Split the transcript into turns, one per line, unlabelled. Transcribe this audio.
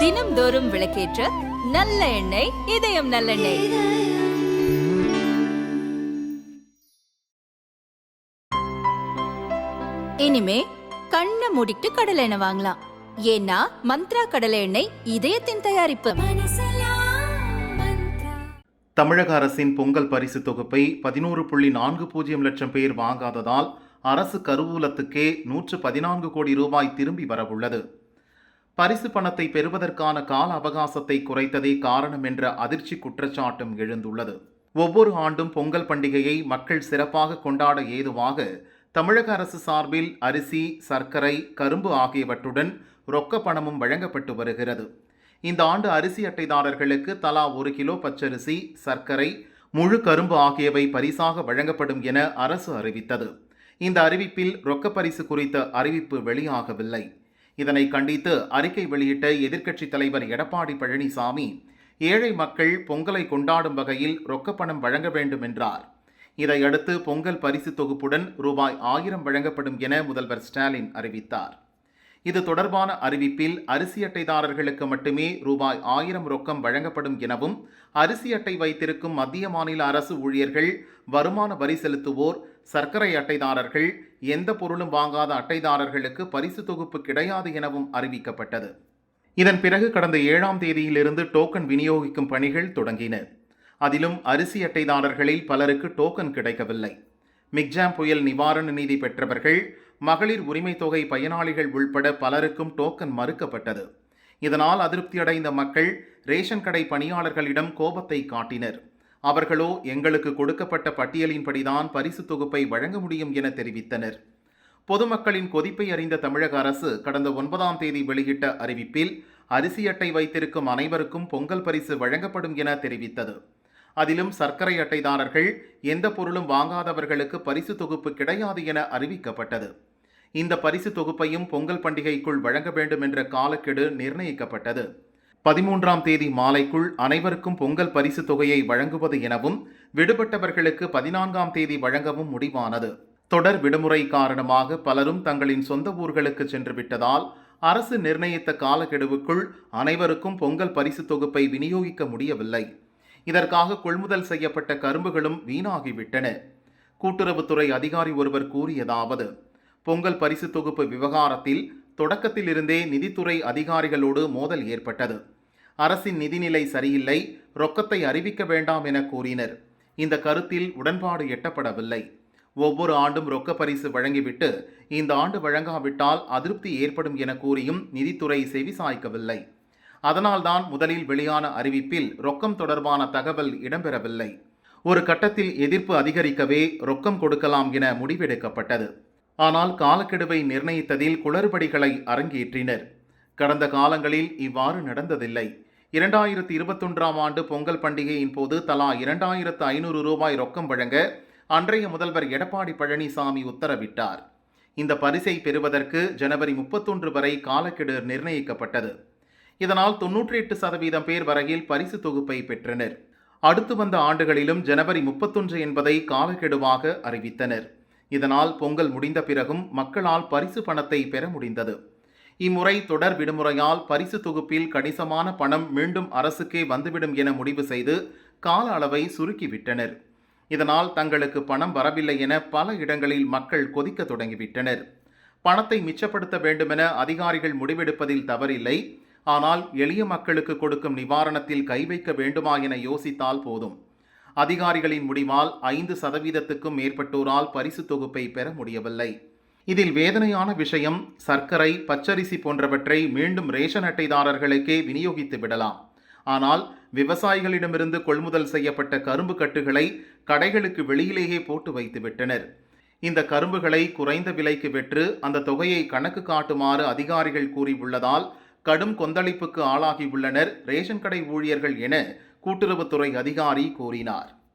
தினம்தோறும் விளக்கேற்ற நல்ல எண்ணெய் இதயம் நல்லெண்ணெய். இனிமே கண்ணை மூடிட்டு கடலை எண்ணெய் வாங்கலாம். ஏன்னா மந்த்ரா கடலை எண்ணெய் இதயத்தின் தயாரிப்பு.
தமிழக அரசின் பொங்கல் பரிசு தொகுப்பை பதினோரு புள்ளி நான்கு பூஜ்ஜியம் லட்சம் பேர் வாங்காததால் அரசு கருவூலத்துக்கே நூற்று பதினான்கு கோடி ரூபாய் திரும்பி வரவுள்ளது. பரிசு பணத்தை பெறுவதற்கான கால அவகாசத்தை குறைத்ததே காரணம் என்ற அதிர்ச்சி குற்றச்சாட்டும் எழுந்துள்ளது. ஒவ்வொரு ஆண்டும் பொங்கல் பண்டிகையை மக்கள் சிறப்பாக கொண்டாட ஏதுவாக தமிழக அரசு சார்பில் அரிசி சர்க்கரை கரும்பு ஆகியவற்றுடன் ரொக்க பணமும் வழங்கப்பட்டு வருகிறது. இந்த ஆண்டு அரிசி அட்டைதாரர்களுக்கு தலா ஒரு கிலோ பச்சரிசி சர்க்கரை முழு கரும்பு ஆகியவை பரிசாக வழங்கப்படும் என அரசு அறிவித்தது. இந்த அறிவிப்பில் ரொக்க பரிசு குறித்த அறிவிப்பு வெளியாகவில்லை. இதனை கண்டித்து அறிக்கை வெளியிட்ட எதிர்க்கட்சித் தலைவர் எடப்பாடி பழனிசாமி ஏழை மக்கள் பொங்கலை கொண்டாடும் வகையில் ரொக்கப்பணம் வழங்க வேண்டும் என்றார். இதையடுத்து பொங்கல் பரிசு தொகுப்புடன் ரூபாய் ஆயிரம் வழங்கப்படும் என முதல்வர் ஸ்டாலின் அறிவித்தார். இது தொடர்பான அறிவிப்பில் அரிசி அட்டைதாரர்களுக்கு மட்டுமே ரூபாய் ஆயிரம் ரொக்கம் வழங்கப்படும் எனவும் அரிசி அட்டை வைத்திருக்கும் மத்திய மாநில அரசு ஊழியர்கள் வருமான வரி செலுத்துவோர் சர்க்கரை அட்டைதாரர்கள் எந்த பொருளும் வாங்காத அட்டைதாரர்களுக்கு பரிசு தொகுப்பு கிடையாது எனவும் அறிவிக்கப்பட்டது. இதன் பிறகு கடந்த ஏழாம் தேதியிலிருந்து டோக்கன் விநியோகிக்கும் பணிகள் தொடங்கின. அதிலும் அரிசி அட்டைதாரர்களில் பலருக்கு டோக்கன் கிடைக்கவில்லை. மிக்ஜாம் புயல் நிவாரண நிதி பெற்றவர்கள் மகளிர் உரிமை தொகை பயனாளிகள் உள்பட பலருக்கும் டோக்கன் மறுக்கப்பட்டது. இதனால் அதிருப்தியடைந்த மக்கள் ரேஷன் கடை பணியாளர்களிடம் கோபத்தை காட்டினர். அவர்களோ எங்களுக்கு கொடுக்கப்பட்ட பட்டியலின்படிதான் பரிசு தொகுப்பை வழங்க முடியும் என தெரிவித்தனர். பொதுமக்களின் கொதிப்பை அறிந்த தமிழக அரசு கடந்த ஒன்பதாம் தேதி வெளியிட்ட அறிவிப்பில் அரிசி அட்டை வைத்திருக்கும் அனைவருக்கும் பொங்கல் பரிசு வழங்கப்படும் என தெரிவித்தது. அதிலும் சர்க்கரை அட்டைதாரர்கள் எந்த பொருளும் வாங்காதவர்களுக்கு பரிசு தொகுப்பு கிடையாது என அறிவிக்கப்பட்டது. இந்த பரிசு தொகுப்பையும் பொங்கல் பண்டிகைக்குள் வழங்க வேண்டும் என்ற காலக்கெடு நிர்ணயிக்கப்பட்டது. பதிமூன்றாம் தேதி மாலைக்குள் அனைவருக்கும் பொங்கல் பரிசு தொகையை வழங்குவது எனவும் விடுபட்டவர்களுக்கு பதினான்காம் தேதி வழங்கவும் முடிவானது. தொடர் விடுமுறை காரணமாக பலரும் தங்களின் சொந்த ஊர்களுக்கு சென்று விட்டதால் அரசு நிர்ணயித்த காலக்கெடுவுக்குள் அனைவருக்கும் பொங்கல் பரிசு தொகுப்பை விநியோகிக்க முடியவில்லை. இதற்காக கொள்முதல் செய்யப்பட்ட கரும்புகளும் வீணாகிவிட்டன. கூட்டுறவுத்துறை அதிகாரி ஒருவர் கூறியதாவது பொங்கல் பரிசு தொகுப்பு விவகாரத்தில் தொடக்கத்திலிருந்தே நிதித்துறை அதிகாரிகளோடு மோதல் ஏற்பட்டது. அரசின் நிதிநிலை சரியில்லை ரொக்கத்தை அறிவிக்க வேண்டாம் என கூறினர். இந்த கருத்தில் உடன்பாடு எட்டப்படவில்லை. ஒவ்வொரு ஆண்டும் ரொக்க பரிசு வழங்கிவிட்டு இந்த ஆண்டு வழங்காவிட்டால் அதிருப்தி ஏற்படும் என கூறியும் நிதித்துறை செவிசாய்க்கவில்லை அதனால்தான் முதலில் வெளியான அறிவிப்பில் ரொக்கம் தொடர்பான தகவல் இடம்பெறவில்லை. ஒரு கட்டத்தில் எதிர்ப்பு அதிகரிக்கவே ரொக்கம் கொடுக்கலாம் என முடிவெடுக்கப்பட்டது. ஆனால் காலக்கெடுவை நிர்ணயித்ததில் குளறுபடிகளை அரங்கேற்றினர். கடந்த காலங்களில் இவ்வாறு நடந்ததில்லை. இரண்டாயிரத்தி இருபத்தொன்றாம் ஆண்டு பொங்கல் பண்டிகையின் போது தலா இரண்டாயிரத்து ஐநூறு ரூபாய் ரொக்கம் வழங்க அன்றைய முதல்வர் எடப்பாடி பழனிசாமி உத்தரவிட்டார். இந்த பரிசை பெறுவதற்கு ஜனவரி முப்பத்தொன்று வரை காலக்கெடு நிர்ணயிக்கப்பட்டது. இதனால் தொன்னூற்றி எட்டு சதவீதம் பேர் வரையில் பரிசு தொகுப்பை பெற்றனர். அடுத்து வந்த ஆண்டுகளிலும் ஜனவரி முப்பத்தொன்று என்பதை காலக்கெடுவாக அறிவித்தனர். இதனால் பொங்கல் முடிந்த பிறகும் மக்களால் பரிசு பணத்தை பெற முடிந்தது. இம்முறை தொடர் விடுமுறையால் பரிசு தொகுப்பில் கணிசமான பணம் மீண்டும் அரசுக்கே வந்துவிடும் என முடிவு செய்து கால அளவை சுருக்கிவிட்டனர். இதனால் தங்களுக்கு பணம் வரவில்லை என பல இடங்களில் மக்கள் கொதிக்க தொடங்கிவிட்டனர். பணத்தை மிச்சப்படுத்த வேண்டுமென அதிகாரிகள் முடிவெடுப்பதில் தவறில்லை. ஆனால் எளிய மக்களுக்கு கொடுக்கும் நிவாரணத்தில் கை வைக்க வேண்டுமா என யோசித்தால் போதும். அதிகாரிகளின் முடிவால் ஐந்து சதவீதத்துக்கும் மேற்பட்டோரால் பரிசு தொகுப்பை பெற முடியவில்லை. இதில் வேதனையான விஷயம் சர்க்கரை பச்சரிசி போன்றவற்றை மீண்டும் ரேஷன் அட்டைதாரர்களுக்கே விநியோகித்து விடலாம். ஆனால் விவசாயிகளிடமிருந்து கொள்முதல் செய்யப்பட்ட கரும்பு கட்டுகளை கடைகளுக்கு வெளியிலேயே போட்டு வைத்து விட்டனர். இந்த கரும்புகளை குறைந்த விலைக்கு விற்று அந்த தொகையை கணக்கு காட்டுமாறு அதிகாரிகள் கூறியுள்ளதால் கடும் கொந்தளிப்புக்கு ஆளாகியுள்ளனர் ரேஷன் கடை ஊழியர்கள் என கூட்டுறவுத்துறை அதிகாரி கூறினார்.